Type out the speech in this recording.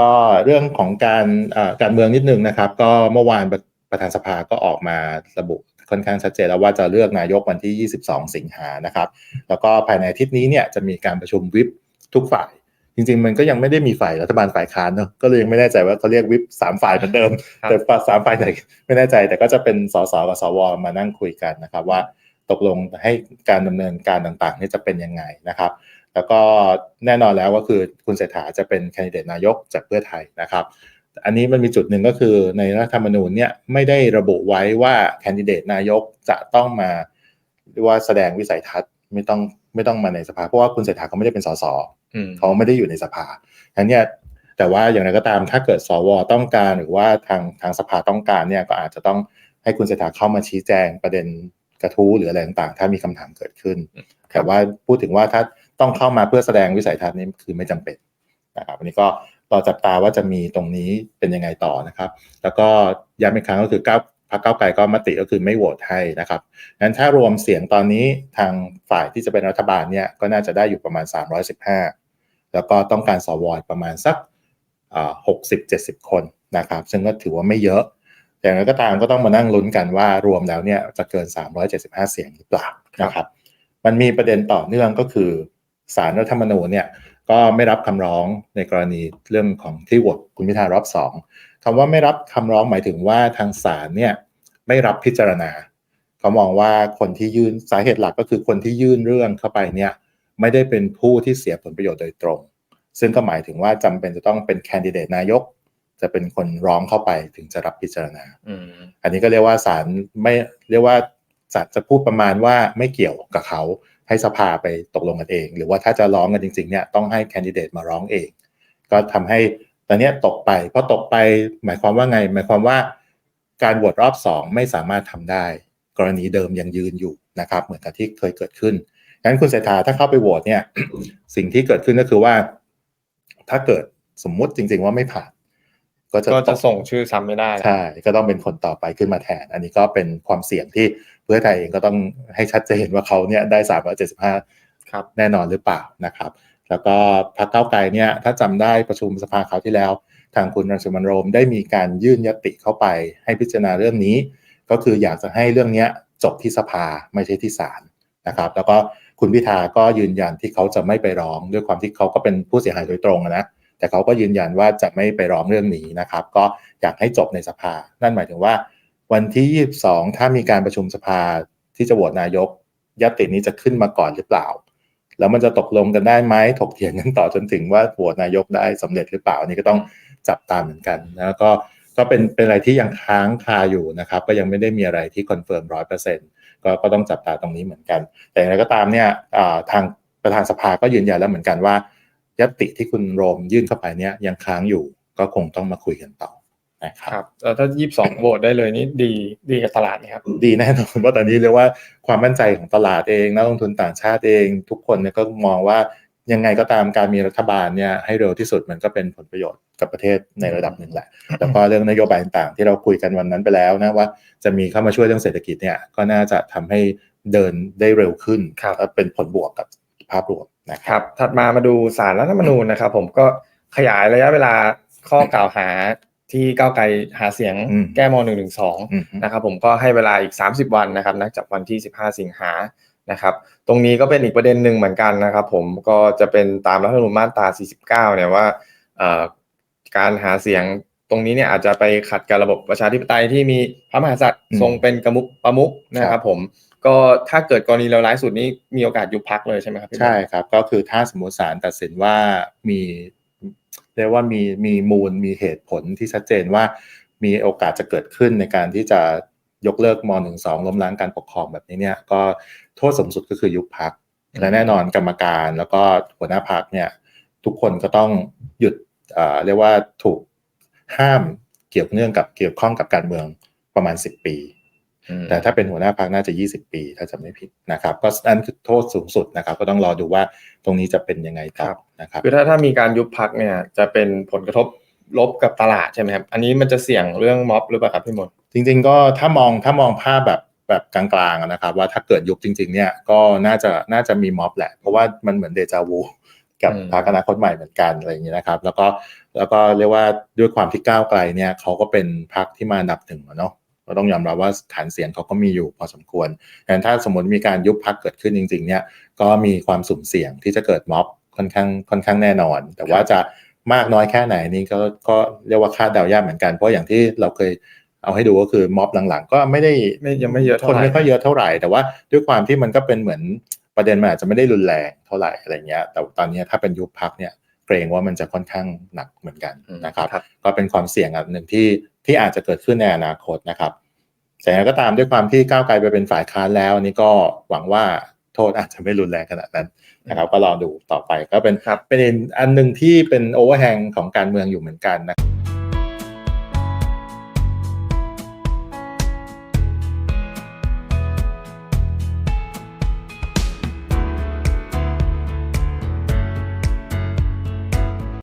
ก็เรื่องของการการเมืองนิดนึงนะครับ ก็เมื่อวานประธานสภาก็ออกมาระบุค่อนข้างชัดเจนแล้วว่าจะเลือกนายกวันที่ 22 สิงหานะครับ แล้วก็ภายในอาทิตย์นี้เนี่ยจะมีการประชุมวิปทุกฝ่าย จริง ๆ มันก็ยังไม่ได้มีฝ่ายรัฐบาลฝ่ายค้านเนาะก็เลยยังไม่แน่ใจว่าเขาเรียกวิปสามฝ่ายเหมือนเดิม แต่สามฝ่ายไหนไม่แน่ใจ แต่ก็จะเป็นสสกับสวมานั่งคุยกันนะครับว่าตกลงให้การดำเนินการต่างๆนี่จะเป็นยังไงนะครับ แล้วก็แน่นอนแล้วก็คือคุณเศรษฐาจะเป็นแคนดิเดตนายกจากเพื่อไทยนะครับ อันนี้มันมีจุดหนึ่งก็คือในรัฐธรรมนูญเนี่ยไม่ได้ระบุไว้ว่าแคนดิเดตนายกจะต้องมาว่าแสดงวิสัยทัศน์ไม่ต้องไม่ต้องมาในสภา เพราะว่าคุณเศรษฐาเขาไม่ได้เป็นสสเขาไม่ได้อยู่ในสภาทั้นเนี่ยแต่ว่าอย่างไรก็ตามถ้าเกิดสวต้องการหรือว่าทางทางสภาต้องการเนี่ยก็อาจจะต้องให้คุณเศรษฐาเข้ามาชี้แจงประเด็นกระทู้หรืออะไรต่างๆ ถ้ามีคำถามเกิดขึ้น แต่ว่าพูดถึงว่าถ้า ต้องเข้ามาเพื่อแสดงวิสัยทัศน์นี้คือไม่จำเป็นนะครับอันนี้ก็รอจับตาว่าจะมีตรงนี้เป็นยังไงต่อนะครับ แล้วก็ย้ำอีกครั้งก็คือก้าวพรรคเก้าไกลก็มติก็คือไม่โหวตให้นะครับงั้นถ้ารวมเสียงตอนนี้ทางฝ่ายที่จะเป็นรัฐบาลเนี่ยก็น่าจะได้อยู่ประมาณ 315 แล้วก็ต้องการสวประมาณสักหกสิบเจ็ดสิบคนนะครับ ซึ่งก็ถือว่าไม่เยอะอย่างไรก็ตามก็ต้องมานั่งลุ้นกันว่ารวมแล้วเนี่ยจะเกิน 375 เสียงหรือเปล่านะครับ มันมีประเด็นต่อเนื่องก็คือ สารรัฐธรรมนูญเนี่ยก็ไม่รับคำร้องในกรณีเรื่องของที่โหวตคุณพิธารอบสองคำว่าไม่รับคำร้องหมายถึงว่าทางศาลเนี่ยไม่รับพิจารณาเขามองว่าคนที่ยื่นสาเหตุหลักก็คือคนที่ยื่นเรื่องเข้าไปเนี่ยไม่ได้เป็นผู้ที่เสียผลประโยชน์โดยตรง ซึ่งก็หมายถึงว่าจำเป็นจะต้องเป็นแคนดิเดตนายก จะเป็นคนร้องเข้าไปถึงจะรับพิจารณาอันนี้ก็เรียกว่าศาลไม่เรียกว่าศาลจะพูดประมาณว่าไม่เกี่ยวกับเขา ให้สภาไปตกลงกันเอง หรือว่าถ้าจะร้องกันจริงๆเนี่ยต้องให้แคนดิเดตมาร้องเอง ก็ทำให้ตอนนี้ตกไปเพราะตกไปหมายความว่าไง หมายความว่าการโหวตรอบ 2 ไม่สามารถทำได้ กรณีเดิมยังยืนอยู่นะครับเหมือนกับที่เคยเกิดขึ้นงั้นคุณเศรษฐาถ้าเข้าไปโหวตเนี่ยสิ่งที่เกิดขึ้นก็คือว่า ถ้าเกิดสมมุติจริง ๆ ว่าไม่ผ่าน ก็จะก็จะส่งชื่อซ้ำไม่ได้ใช่ก็ต้องเป็นคนต่อไปขึ้นมาแทน อันนี้ก็เป็นความเสี่ยงที่เพื่อไทยเองก็ต้องให้ชัดเจนว่าเขาเนี่ยได้สามร้อยเจ็ดสิบห้าครับแน่นอนหรือเปล่านะครับ แล้วก็พรรคเก้าไกลเนี่ยถ้าจำได้ประชุมสภาคราวที่แล้ว ทางคุณรังสิมันโรมได้มีการยื่นยติเข้าไปให้พิจารณาเรื่องนี้ ก็คืออยากจะให้เรื่องนี้จบที่สภาไม่ใช่ที่ศาลนะครับ แล้วก็คุณพิธาก็ยืนยันที่เขาจะไม่ไปร้องด้วยความที่เขาก็เป็นผู้เสียหายโดยตรงนะ แต่เขาก็ยืนยันว่าจะไม่ไปร้องเรื่องนี้นะครับ ก็อยากให้จบในสภา นั่นหมายถึงว่า วันที่ 22 ถ้ามีการประชุมสภาที่จะโหวตนายกยตินี้จะขึ้นมาก่อนหรือเปล่า แล้วมันจะตกลงกันได้ไหมถกเถียงกันต่อจนถึงว่าโหวตนายกได้สำเร็จหรือเปล่านี่ก็ต้องจับตามเหมือนกันแล้วก็ก็เป็นเป็นอะไรที่ยังค้างคาอยู่นะครับ ก็ยังไม่ได้มีอะไรที่คอนเฟิร์มร้อยเปอร์เซ็นต์ก็ต้องจับตาตรงนี้เหมือนกัน แต่อย่างไรก็ตามเนี่ยทางประธานสภาก็ยืนยันแล้วเหมือนกันว่า ยติที่คุณโรมยื่นเข้าไปเนี่ยยังค้างอยู่ก็คงต้องมาคุยกันต่อนะครับแล้วถ้ายี่สิบสองโหวตได้เลยนี่ดีดีกับตลาดไหมครับ ดีแน่นอนเพราะตอนนี้เรียกว่าความมั่นใจของตลาดเองนักลงทุนต่างชาติเอง ทุกคนเนี่ยก็มองว่ายังไงก็ตามการมีรัฐบาลเนี่ยให้เร็วที่สุดมันก็เป็นผลประโยชน์กับประเทศในระดับหนึ่งแหละ แล้วก็เรื่องนโยบายต่างๆ ที่เราคุยกันวันนั้นไปแล้วนะว่าจะมีเข้ามาช่วยเรื่องเศรษฐกิจเนี่ยก็น่าจะทำให้เดินได้เร็วขึ้นและเป็นผลบวกกับ ภาพรวมนะครับ ถัดมามาดูสารรัฐธรรมนูญนะครับ ผมก็ขยายระยะเวลาข้อกล่าวหาที่ก้าวไกลหาเสียงแก้มหนึ่งหนึ่งสองนะครับผมก็ให้เวลาอีก 30 วันนะครับนับจากวันที่ 15 สิงหานะครับ ตรงนี้ก็เป็นอีกประเด็นหนึ่งเหมือนกันนะครับ ผมก็จะเป็นตามรัฐธรรมนูญมาตรา 49 เนี่ยว่าการหาเสียง ตรงนี้เนี่ยอาจจะไปขัดกับระบบประชาธิปไตยที่มีพระมหากษัตริย์ทรงเป็นกมุกประมุกนะครับผมก็ถ้าเกิดกรณีเลวร้ายสุดนี้มีโอกาสยุบพักเลยใช่ไหมครับใช่ครับ ก็คือถ้าสมมติศาลตัดสินว่ามีเรียกว่ามีมีมูลมีเหตุผลที่ชัดเจนว่ามีโอกาสจะเกิดขึ้นในการที่จะยกเลิกม .12 ล้มล้างการปกครองแบบนี้เนี่ยก็โทษสูงสุดก็คือยุบพักและแน่นอนกรรมการแล้วก็หัวหน้าพักเนี่ยทุกคนก็ต้องหยุดเรียกว่าถูก ห้ามเกี่ยวเนื่องกับเกี่ยวข้องกับการเมืองประมาณ 10 ปี แต่ถ้าเป็นหัวหน้าพักน่าจะ 20 ปี ถ้าจะไม่ผิดนะครับ ก็นั่นคือโทษสูงสุดนะครับ ก็ต้องรอดูว่าตรงนี้จะเป็นยังไงต่อนะครับคือถ้าถ้ามีการยุบพักเนี่ยจะเป็นผลกระทบลบกับตลาดใช่ไหมครับ อันนี้มันจะเสี่ยงเรื่องม็อบหรือเปล่าครับพี่มนจริง ๆ ก็ถ้ามองถ้ามองภาพแบบแบบกลางๆนะครับ ว่าถ้าเกิดยุบจริง ๆ เนี่ยก็น่าจะน่าจะมีม็อบแหละ เพราะว่ามันเหมือนเดจาวู กับพรรคอนาคตใหม่เหมือนกันอะไรอย่างนี้นะครับ แล้วก็แล้วก็เรียกว่าด้วยความที่ก้าวไกลเนี่ยเขาก็เป็นพรรคที่มาอันดับหนึ่งเนาะเราต้องยอมรับว่าฐานเสียงเขาก็มีอยู่พอสมควรดังนั้นถ้าสมมติมีการยุบพรรคเกิดขึ้นจริง ๆ เนี่ยก็มีความสุ่มเสี่ยงที่จะเกิดม็อบค่อนข้างค่อนข้างแน่นอน แต่ว่าจะมากน้อยแค่ไหนนี่ก็ก็เรียกว่าคาดเดายากเหมือนกัน เพราะอย่างที่เราเคยเอาให้ดูก็คือม็อบหลังๆ ก็ไม่ได้ไม่ยังไม่เยอะคเท่านไหร่ไม่ค่อยเยอะเท่าไหร่ แต่ว่าด้วยความที่มันก็เป็นเหมือน ประเด็นมันอาจจะไม่ได้รุนแรงเท่าไหร่อะไรเงี้ย แต่ตอนนี้ถ้าเป็นยุบพักเนี่ยเกรงว่ามันจะค่อนข้างหนักเหมือนกันนะครับครับก็เป็นความเสี่ยงอันหนึ่งที่ที่อาจจะเกิดขึ้นในอนาคตนะครับแต่อย่างไรก็ตามด้วยความที่ก้าวไกลไปเป็นฝ่ายค้านแล้วอันนี้ก็หวังว่าโทษอาจจะไม่รุนแรงขนาดนั้นนะครับ ก็รอดูต่อไปก็เป็นครับเป็นอันหนึ่งที่เป็นโอเวอร์แฮงของการเมืองอยู่เหมือนกันนะครับ